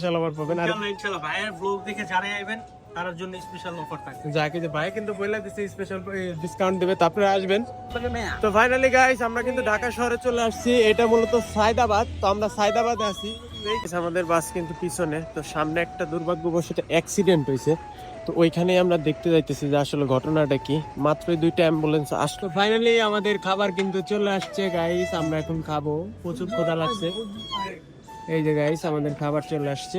Special offer পাবেন। আর ইনশাআল্লাহ ভাইয়ের ব্লগ দেখে যারা আইবেন তার জন্য স্পেশাল অফার থাকবে। যাকে যে ভাই কিন্তু বলে দিচ্ছে স্পেশাল ডিসকাউন্ট দেবে তারপরে আসবেন। তো ফাইনালি গাইস আমরা কিন্তু ঢাকা শহরে চলে আসছি। এটা মূলত সায়দাবাদ। তো আমরা সায়দাবাদে আছি। আমাদের বাস কিন্তু পিছনে। তো সামনে একটা দুর্ভাগ্যবশত অ্যাক্সিডেন্ট হয়েছে তো ওইখানেই আমরা দেখতে যাইতেছি যে আসলে ঘটনাটা কি। মাত্রই দুইটা অ্যাম্বুলেন্স আসলো। ফাইনালি আমাদের খাবার কিন্তু চলে আসছে গাইস আমরা এখন খাব। প্রচুর ক্ষুধা লাগছে। এই যে গাইস আমাদের খাবার চলে আসছে।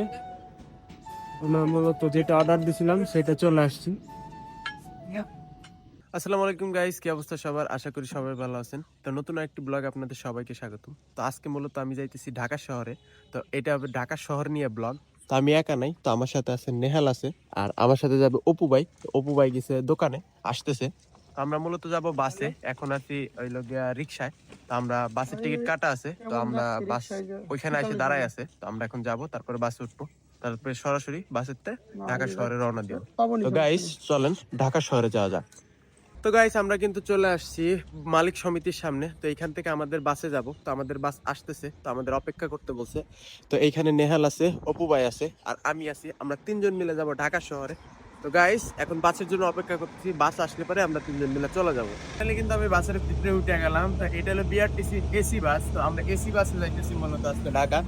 আমরা মূলত যেটা অর্ডার দিছিলাম, সেটা চলে আসছে। আসসালামু আলাইকুম গাইস কি অবস্থা সবার? আশা করি সবাই ভালো আছেন। তো নতুন একটি ব্লগ আপনাদের সবাইকে স্বাগতম। তো আজকে মূলত আমি যাইতেছি ঢাকা শহরে। তো এটা হবে ঢাকা শহর নিয়ে ব্লগ তো আমি একা নাই, তো আমার সাথে আছে নেহাল আছে, আর আমার সাথে যাবে অপু ভাই। অপু ভাই গেছে দোকানে, আসতেছে। তো আমরা মূলত যাব বাসে। এখন আছি ওইল গিয়া রিক্সায় তো আমরা বাসের টিকিট কাটা আছে। তো আমরা বাস ওইখানে এসে দাঁড়ায় আছে। তো আমরা এখন যাব তারপরে বাসে উঠবো। তারপরে সরাসরি বাসের ঢাকা শহরে রওনা দিব। তো গাইস চলেন ঢাকা শহরে যাওয়া যাক। তো গাইস আমরা কিন্তু চলে আসছি মালিক সমিতির সামনে। তো এইখান থেকে আমাদের বাসে যাব। তো আমাদের বাস আসতেছে। তো আমাদের অপেক্ষা করতে বলছে। তো এইখানে নেহাল আছে অপু ভাই আছে আর আমি আছি। আমরা তিনজন মিলে যাব ঢাকা শহরে। তো গাইস এখন বাসের জন্য অপেক্ষা করতেছি। বাস আসলে পরে আমরা তিনজন মিলে চলে যাব। তাহলে কিন্তু আমি বাসের ভিতরে উঠে গেলাম। তো এটা হলো বিআরটিসি এসি বাস। তো আমরা এসি বাসে যাইতেছি মূলত আজকে ঢাকা।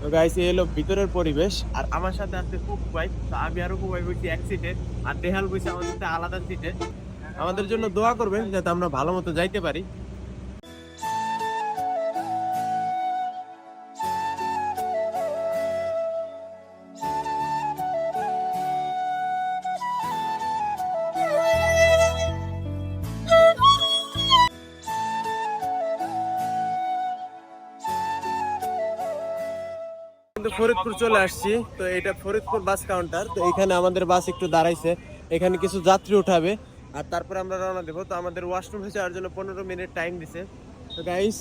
তো গাইস এই হলো ভিতরের পরিবেশ। আর আমার সাথে আছে অপু ভাই তো আমি আর অপু ভাই বসি এক সিটে আর দেহাল বসে আমাদের আলাদা সিটে আমাদের জন্য দোয়া করবেন যাতে আমরা ভালো মতো যাইতে পারি। কিন্তু ফরিদপুর চলে আসছি। তো এটা ফরিদপুর বাস কাউন্টার তো এখানে আমাদের বাস একটু দাঁড়াইছে। এখানে কিছু যাত্রী উঠাবে। আর তারপরে আমরা রওনা দেবো। তো আমাদের ওয়াশরুমে যাওয়ার জন্য পনেরো মিনিট টাইম দিছে। তো গাইস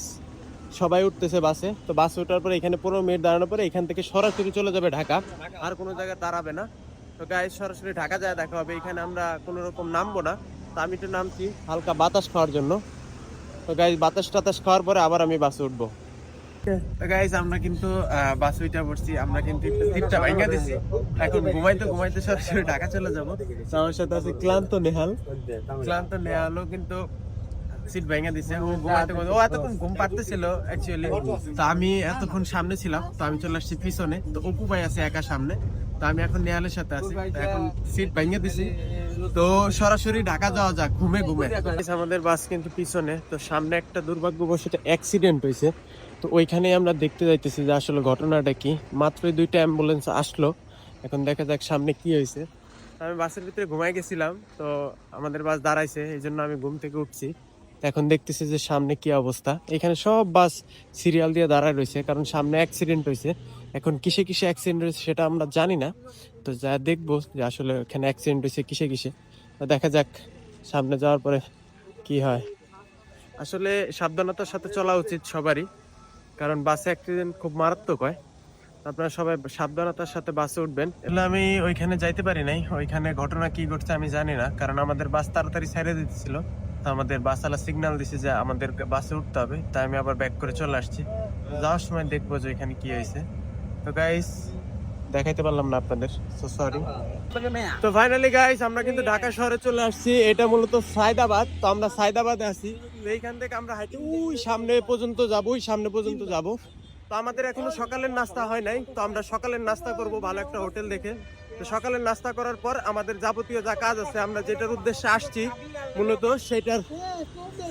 সবাই উঠতেছে বাসে তো বাসে ওঠার পরে এখানে পনেরো মিনিট দাঁড়ানোর পরে এখান থেকে সরাসরি চলে যাবে ঢাকা। আর কোনো জায়গায় দাঁড়াবে না। তো গাইস সরাসরি ঢাকা যায় দেখা হবে। এখানে আমরা কোনো রকম নামবো না। তো আমি একটু নামছি, হালকা বাতাস খাওয়ার জন্য। তো গাইস বাতাস টাতাস খাওয়ার পরে আবার আমি বাসে উঠবো। তো গাইস আমরা কিন্তু বাস উইটা পড়ছি আমরা কিন্তু সিটটা ভাঙা দিছি। এখন ঘুমাইতে ঘুমাইতে সরাসরি ঢাকা চলে যাব। আমার সাথে আছে ক্লান্ত নেহাল। ক্লান্ত নেহালও কিন্তু সিট ভেঙে দিছে ও ঘুমাইতে- ও এতক্ষণ ঘুম পারতেছিল অ্যাকচুয়ালি তো আমি এতক্ষণ সামনে ছিলাম তো আমি চলে আসছি পিছনে তো অপু ভাই আছে একা সামনে তো আমি এখন নেহালের সাথে আছি এখন সিট ভেঙে দিছি তো সরাসরি ঢাকা যাওয়া যাক ঘুমে ঘুমে আমাদের বাস কিন্তু পিছনে তো সামনে একটা দুর্ভাগ্যবশত অ্যাক্সিডেন্ট হয়েছে তো ওইখানে আমরা দেখতে যাইতেছি যে আসলে ঘটনাটা কি মাত্রই দুইটা অ্যাম্বুলেন্স আসলো এখন দেখা যাক সামনে কি হয়েছে আমি বাসের ভিতরে ঘুমাই গেছিলাম তো আমাদের বাস দাঁড়াইছে এই জন্য আমি ঘুম থেকে উঠছি এখন দেখতেছি যে সামনে কি অবস্থা। এখানে সব বাস সিরিয়াল দিয়ে দাঁড়ায় রয়েছে, কারণ সামনে অ্যাক্সিডেন্ট হয়েছে। এখন কিসে কিসে অ্যাক্সিডেন্ট হয়েছে সেটা আমরা জানি না। তো যা দেখব যে আসলে এখানে অ্যাক্সিডেন্ট হয়েছে কিসে কিসে। তো দেখা যাক সামনে যাওয়ার পরে কি হয়। আসলে সাবধানতার সাথে চলা উচিত সবারই, কারণ বাসে অ্যাক্সিডেন্ট খুব মারাত্মক হয়। আপনারা সবাই সাবধানতার সাথে বাসে উঠবেন। এগুলো আমি ওইখানে যাইতে পারি নাই। ওইখানে ঘটনা কি ঘটছে আমি জানি না, কারণ আমাদের বাস তাড়াতাড়ি ছেড়ে দিতেছিল। তো আমাদের বাসওয়ালা সিগন্যাল দিছে যে আমাদের বাসে উঠতে হবে। তাই আমি আবার ব্যাক করে চলে আসছি। যাওয়ার সময় দেখব যে এখানে কি হয়েছে। তো গাইস দেখাইতে পারলাম না আপনাদের। সো সরি তো ফাইনালি গাইস আমরা কিন্তু ঢাকা শহরে চলে আসছি। এটা মূলত সায়দাবাদ। তো আমরা সায়দাবাদে আছি। এইখান থেকে আমরা হাইটে ওই সামনে পর্যন্ত যাব। ওই সামনে পর্যন্ত যাব। তো আমাদের এখনও সকালের নাস্তা হয় নাই। তো আমরা সকালের নাস্তা করব ভালো একটা হোটেল দেখে। তো সকালের নাস্তা করার পর আমাদের যাবতীয় যা কাজ আছে, আমরা যেটার উদ্দেশ্যে আসছি, মূলত সেটার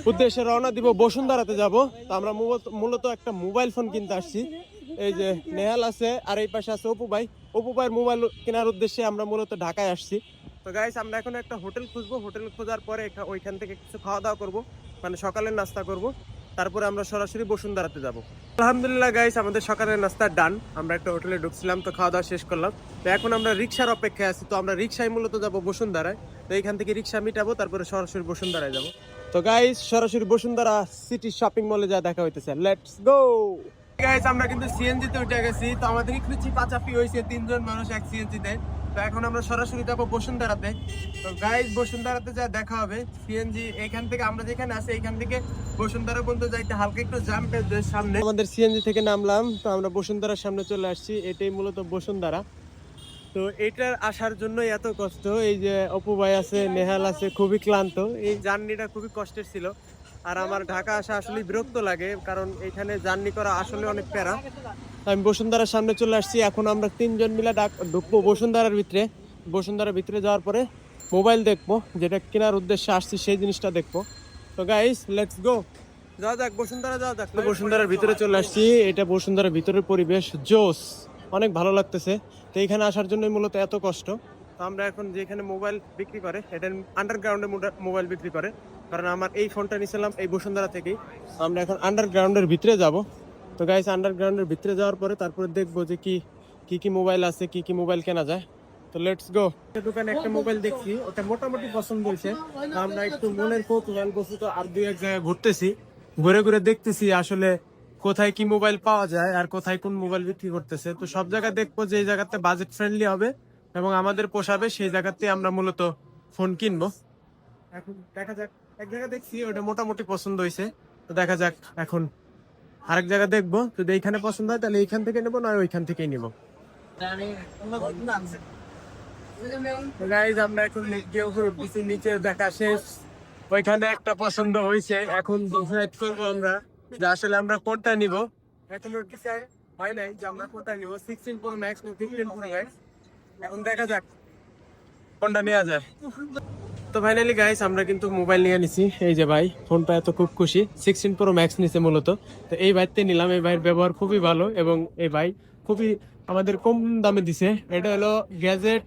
উদ্দেশ্যে রওনা দিব বসুন্ধরাতে যাব। তো আমরা মূলত- একটা মোবাইল ফোন কিনতে আসছি। এই যে নেহাল আছে, আর এই পাশে আছে অপু ভাই। অপু ভাইয়ের মোবাইল কেনার উদ্দেশ্যে আমরা মূলত ঢাকায় আসছি। তো গাইস আমরা এখন একটা হোটেল খুঁজবো। হোটেল খোঁজার পরে ওইখান থেকে কিছু খাওয়া দাওয়া করব। মানে সকালের নাস্তা করব। তারপরে আমরা সরাসরি বসুন্ধরাতে যাব। আলহামদুলিল্লাহ গাইস আমাদের সকালের নাস্তা ডান আমরা একটা হোটেলে ঢুকছিলাম, তো খাওয়া দাওয়া শেষ করলাম। তো এখন আমরা রিক্সার অপেক্ষায় আছি, তো আমরা রিক্সায় মূলত যাব বসুন্ধরায়। তো এইখান থেকে রিক্সা মিটাবো, তারপরে সরাসরি বসুন্ধরায় যাব। তো গাইস সরাসরি বসুন্ধরা সিটি শপিং মলে যা দেখা হইতেছে। লেটস গো গাইস আমরা কিন্তু সিএনজি তে উঠে গেছি, তো আমাদের একটু চিপাচাপি হয়েছে তিনজন মানুষ এক সিএনজি তে এখন আমরা সরাসরি যাব বসুন্ধরাতে। তো গাইজ বসুন্ধরাতে যা দেখা হবে সিএনজি এখান থেকে আমরা যেখানে আছি, এখান থেকে বসুন্ধরা পর্যন্ত যাইতে হালকা একটু জাম সামনে। আমাদের সিএনজি থেকে নামলাম, তো আমরা বসুন্ধরার সামনে চলে আসছি, এটাই মূলত বসুন্ধরা। তো এটার আসার জন্যই এত কষ্ট, এই যে অপু ভাই আছে, নেহাল আছে, খুবই ক্লান্ত। এই জার্নিটা খুবই কষ্টের ছিল। আর আমার ঢাকা আসা আসলে বিরক্ত লাগে, কারণ এখানে জার্নি করা আসলে অনেক প্যারা। আমি বসুন্ধরার সামনে চলে আসছি। এখন আমরা তিনজন মিলে ডাক ঢুকবো বসুন্ধরার ভিতরে। বসুন্ধরার ভিতরে যাওয়ার পরে মোবাইল দেখব, যেটা কেনার উদ্দেশ্যে আসছি সেই জিনিসটা দেখব। তো গাইস লেটস গো যাওয়া যাক, বসুন্ধরা যাওয়া যাক। বসুন্ধরার ভিতরে চলে আসছি। এটা বসুন্ধরার ভিতরের পরিবেশ, জোস। অনেক ভালো লাগতেছে। তো এখানে আসার জন্যই মূলত এত কষ্ট। আমরা এখন যেখানে মোবাইল বিক্রি করে, এটা আন্ডারগ্রাউন্ডে মোবাইল বিক্রি করে। কারণ আমার এই ফোনটা নিয়েছিলাম এই বসুন্ধরা থেকেই। আমরা এখন আন্ডারগ্রাউন্ডের ভিতরে যাব। তো গাইস আন্ডারগ্রাউন্ডের ভিতরে যাওয়ার পরে তারপরে দেখব যে কি কি কি মোবাইল আছে, কি কি মোবাইল কেনা যায়। তো লেটস গো দোকানে একটা মোবাইল দেখছি, ওটা মোটামুটি পছন্দ হয়েছে। আমরা একটু মনের কৌতূহল বস্তুত আর দুই এক জায়গায় ঘুরতেছি। ঘুরে ঘুরে দেখতেছি আসলে কোথায় কি মোবাইল পাওয়া যায় আর কোথায় কোন মোবাইল বিক্রি করতেছে। তো সব জায়গায় দেখব যে এই জায়গাতে বাজেট ফ্রেন্ডলি হবে এবং আমাদের পোষাবে, সেই জায়গাতে আমরা মূলত ফোন কিনবো। এখন দেখা যাক, এক জায়গা দেখছি, ওটা মোটামুটি পছন্দ হয়েছে। তো দেখা যাক এখন আরেক জায়গা দেখব। যদি এইখানে পছন্দ হয়, তাহলে এইখান থেকে নেব না ওইখান থেকেই নেব। আমরা এখন একটা পছন্দ হয়েছে। এখন করব আমরা। যে আসলে আমরা কোনটা হয় নাই যে আমরা সিক্সটিন ম্যাক্স এখন দেখা যাক। কোনটা নেওয়া যায়? তো ফাইনালি গাইস আমরা কিন্তু মোবাইল নিয়ে নিছি। এই যে ভাই ফোনটা এত খুব খুশি। সিক্সটিন প্রো ম্যাক্স নিছে মূলত। তো এই বাইকতে নিলাম। এই ভাইয়ের ব্যবহার খুবই ভালো এবং এই ভাই খুবই আমাদের কম দামে দিছে। এটা হলো গ্যাজেট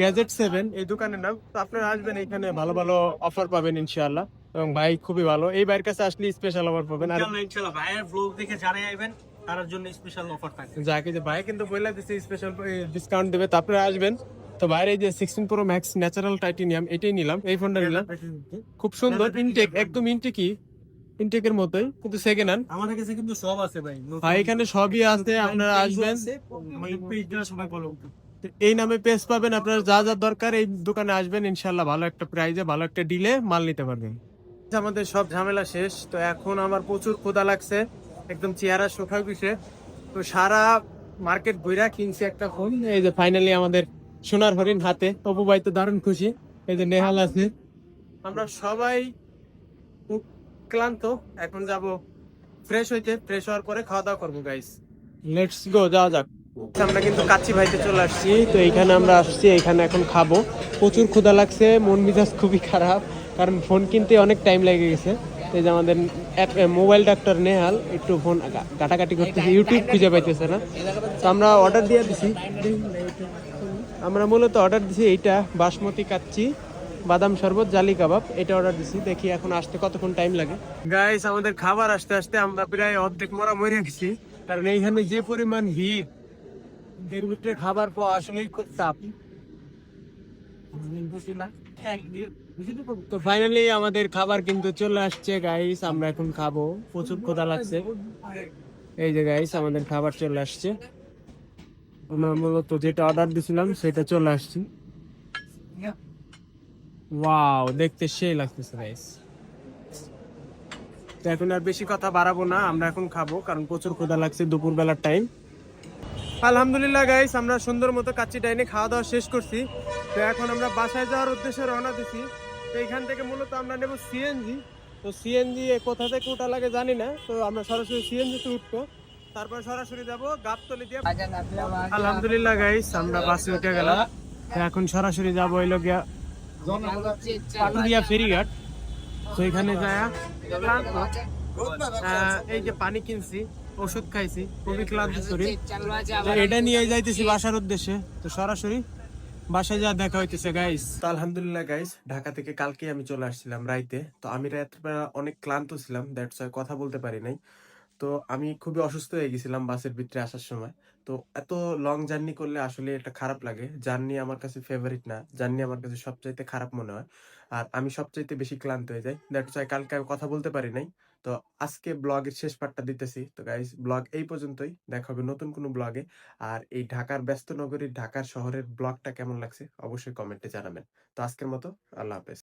গ্যাজেট সেভেন এই দোকানের নাম। তো আপনারা আসবেন এখানে ভালো ভালো অফার পাবেন ইনশাআল্লাহ। এবং ভাই খুবই ভালো। এই ভাইয়ের কাছে আসলে স্পেশাল অফার পাবেন। আর ইনশাআল্লাহ, ভাইয়ের ব্লগ দেখে যারা আইবেন তার জন্য স্পেশাল অফার থাকবে। যাকে যে ভাই কিন্তু বলে দিচ্ছে স্পেশাল ডিসকাউন্ট দেবে। তো আপনারা আসবেন। তো বাইরে যে sixteen pro max natural titanium এটাই নিলাম। এই ফোনটা নিলাম। খুব সুন্দর ইনটেক একদম ইনটেকই ইনটেকের মতোই কিন্তু সেকেন্ড হ্যান্ড আমাদের কাছে কিন্তু সব আছে ভাই ভাই এখানে সবই আছে আপনারা আসবেন। সবাই এই নামে পেজ পাবেন আপনার যা যা দরকার এই দোকানে আসবেন ইনশাল্লাহ ভালো একটা প্রাইজে ভালো একটা ডিলে মাল নিতে পারবেন। আমাদের সব ঝামেলা শেষ। তো এখন আমার প্রচুর ক্ষুধা লাগছে একদম চেহারা শোকা গেছে তো সারা মার্কেট ঘুরা কিনছি একটা ফোন এই যে ফাইনালি আমাদের সোনার হরিণ হাতে। অপু ভাই তো দারুণ খুশি। এই যে নেহাল আছে। আমরা সবাই ক্লান্ত। এখন যাব ফ্রেশ হইতে। ফ্রেশ হওয়ার পরে খাওয়া দাওয়া করব গাইস লেটস গো যাওয়া যাক। আমরা কিন্তু কাচ্চি ভাইতে চলে আসছি। তো এইখানে আমরা আসছি এখানে এখন খাব। প্রচুর ক্ষুধা লাগছে মন মেজাজ খুবই খারাপ। কারণ ফোন কিনতে অনেক টাইম লেগে গেছে। এই যে আমাদের মোবাইল ডাক্তার নেহাল, একটু ফোন কাটাকাটি করতেছে ইউটিউব খুঁজে পাইতেছে না। তো আমরা অর্ডার দিয়ে দিছি। আমরা মূলত অর্ডার দিছি এইটা, বাসমতি কাচ্চি, বাদাম শরবত, জালি কাবাব, এটা অর্ডার দিছি। দেখি এখন আসতে কতক্ষণ টাইম লাগে। গাইস আমাদের খাবার আসতে আসতে আমরা প্রায় অর্ধেক মরা মরে গেছি। কারণ এইখানে যে পরিমাণ ভিড় ভিতরে খাবার পাওয়া আসলেই খুব চাপ। তো ফাইনালি আমাদের খাবার কিন্তু চলে আসছে গাইস আমরা এখন খাব। প্রচুর ক্ষুধা লাগছে। এই যে গাইস আমাদের খাবার চলে আসছে। আমরা মূলত যেটা অর্ডার দিছিলাম, সেটা চলে আসছে। ওয়াও দেখতে সেই লাগতেছে গাইস তো এখন আর বেশি কথা বাড়াবো না, আমরা এখন খাব, কারণ প্রচুর ক্ষুধা লাগছে দুপুর বেলার টাইম আলহামদুলিল্লাহ গাইস আমরা সুন্দর মতো কাচ্চি ডাইনে খাওয়া দাওয়া শেষ করছি। তো এখন আমরা বাসায় যাওয়ার উদ্দেশ্যে রওনা দিছি। তো এখান থেকে মূলত আমরা নেব সিএনজি তো সিএনজি কোথা থেকে ওঠা লাগে জানি না। তো আমরা সরাসরি সিএনজি তে উঠবো। তারপর সরাসরি যাব গাবতলি দিয়ে। আলহামদুলিল্লাহ গাইস আমরা বাসে উঠে গেলাম। এখন সরাসরি যাব হইল গিয়া পাটুরিয়া ফেরিঘাট। তো এখানে যায় এই যে পানি কিনছি, ওষুধ খাইছি, খুবই ক্লান্ত শরীর। এটা নিয়ে যাইতেছি বাসার উদ্দেশ্যে। তো সরাসরি বাসায় যা দেখা হইতেছে গাইস তো আলহামদুলিল্লাহ গাইস ঢাকা থেকে কালকে আমি চলে আসছিলাম রাইতে। তো আমি রাত্রিবেলা অনেক ক্লান্ত ছিলাম দ্যাটস কথা বলতে পারি নাই। তো আমি খুবই অসুস্থ হয়ে গেছিলাম বাসের ভিতরে আসার সময়। তো এত লং জার্নি করলে আসলে এটা খারাপ লাগে। জার্নি আমার কাছে ফেভারিট না। জার্নি আমার কাছে সবচাইতে খারাপ মনে হয়। আর আমি সবচাইতে বেশি ক্লান্ত হয়ে যাই। দ্যাটস ওয়াই কালকে আমি কথা বলতে পারি নাই। তো আজকে ব্লগের শেষ পার্টটা দিতেছি। তো গাইজ ব্লগ এই পর্যন্তই। দেখা হবে নতুন কোনো ব্লগে আর এই ঢাকার ব্যস্ত নগরীর ঢাকার শহরের ব্লগটা কেমন লাগছে? অবশ্যই কমেন্টে জানাবেন। তো আজকের মতো, আল্লাহ হাফেজ।